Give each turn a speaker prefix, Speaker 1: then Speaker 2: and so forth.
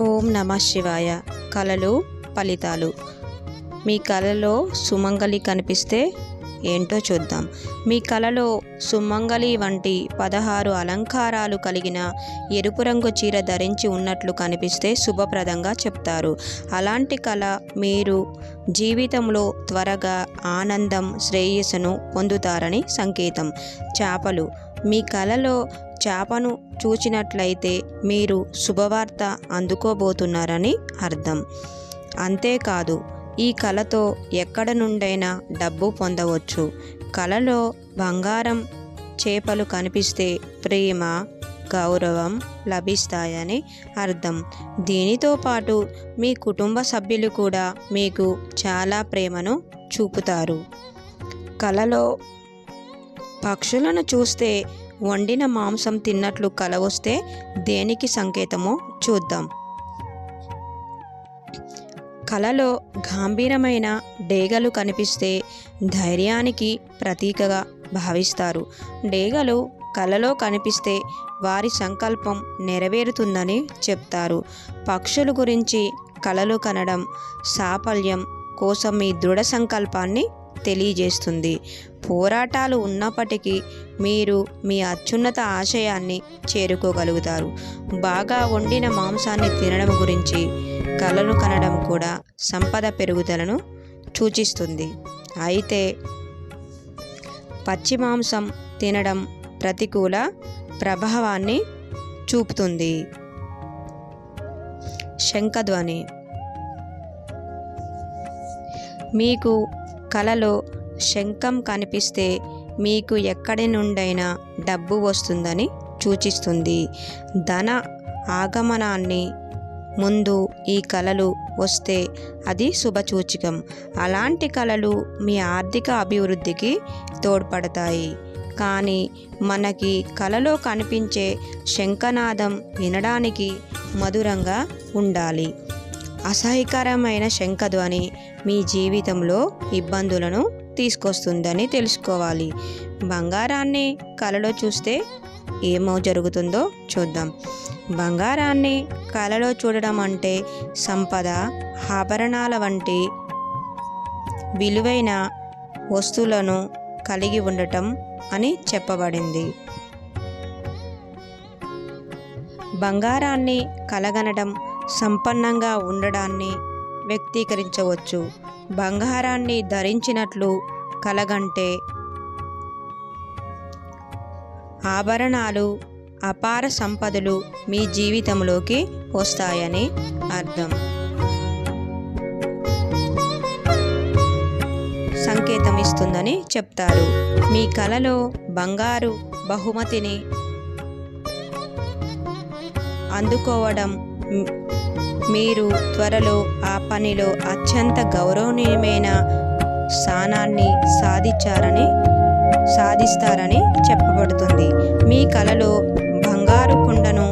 Speaker 1: ఓం నమ శివాయ. కళలు ఫలితాలు. మీ కళలో సుమంగలి కనిపిస్తే ఏంటో చూద్దాం. మీ కళలో సుమంగలి వంటి పదహారు అలంకారాలు కలిగిన ఎరుపు రంగు చీర ధరించి ఉన్నట్లు కనిపిస్తే శుభప్రదంగా చెప్తారు. అలాంటి కళ మీరు జీవితంలో త్వరగా ఆనందం శ్రేయస్సును పొందుతారని సంకేతం. చేపలు. మీ కళలో చేపను చూచినట్లయితే మీరు శుభవార్త అందుకోబోతున్నారని అర్థం. అంతేకాదు ఈ కళతో ఎక్కడ నుండైనా డబ్బు పొందవచ్చు. కళలో బంగారం చేపలు కనిపిస్తే ప్రేమ గౌరవం లభిస్తాయని అర్థం. దీనితో పాటు మీ కుటుంబ సభ్యులు కూడా మీకు చాలా ప్రేమను చూపుతారు. కళలో పక్షులను చూస్తే వండిన మాంసం తిన్నట్లు కల వస్తే దేనికి సంకేతమో చూద్దాం. కలలో గాంభీరమైన డేగలు కనిపిస్తే ధైర్యానికి ప్రతీకగా భావిస్తారు. డేగలు కలలో కనిపిస్తే వారి సంకల్పం నెరవేరుతుందని చెప్తారు. పక్షుల గురించి కలలు కనడం సాఫల్యం కోసం మీ దృఢ సంకల్పాన్ని తెలియజేస్తుంది. పోరాటాలు ఉన్నప్పటికీ మీరు మీ అత్యున్నత ఆశయాన్ని చేరుకోగలుగుతారు. బాగా వండిన మాంసాన్ని తినడం గురించి కలను కనడం కూడా సంపద పెరుగుదలను సూచిస్తుంది. అయితే పచ్చి మాంసం తినడం ప్రతికూల ప్రభావాన్ని చూపుతుంది. శంఖధ్వని. మీకు కలలో శంఖం కనిపిస్తే మీకు ఎక్కడి నుండైనా డబ్బు వస్తుందని సూచిస్తుంది. ధన ఆగమనాన్ని ముందు ఈ కళలు వస్తే అది శుభసూచకం. అలాంటి కళలు మీ ఆర్థిక అభివృద్ధికి తోడ్పడతాయి. కానీ మనకి కళలో కనిపించే శంఖనాదం వినడానికి మధురంగా ఉండాలి. అసహ్యకరమైన శంఖధ్వని మీ జీవితంలో ఇబ్బందులను తీసుకొస్తుందని తెలుసుకోవాలి. బంగారాన్ని కలలో చూస్తే ఏమో జరుగుతుందో చూద్దాం. బంగారాన్ని కలలో చూడడం అంటే సంపద ఆభరణాల వంటి విలువైన వస్తువులను కలిగి ఉండటం అని చెప్పబడింది. బంగారాన్ని కలగనడం సంపన్నంగా ఉండడాన్ని వ్యక్తీకరించవచ్చు. బంగారాన్ని ధరించినట్లు కలగంటే ఆభరణాలు అపార సంపదలు మీ జీవితంలోకి వస్తాయని అర్థం. సంకేతం ఇస్తుందని చెప్తారు. మీ కలలో బంగారు బహుమతిని అందుకోవడం మీరు త్వరలో ఆ పనిలో అత్యంత గౌరవనీయమైన స్థానాన్ని సాధించారని సాధిస్తారని చెప్పబడుతుంది. మీ కలలో బంగారు కుండను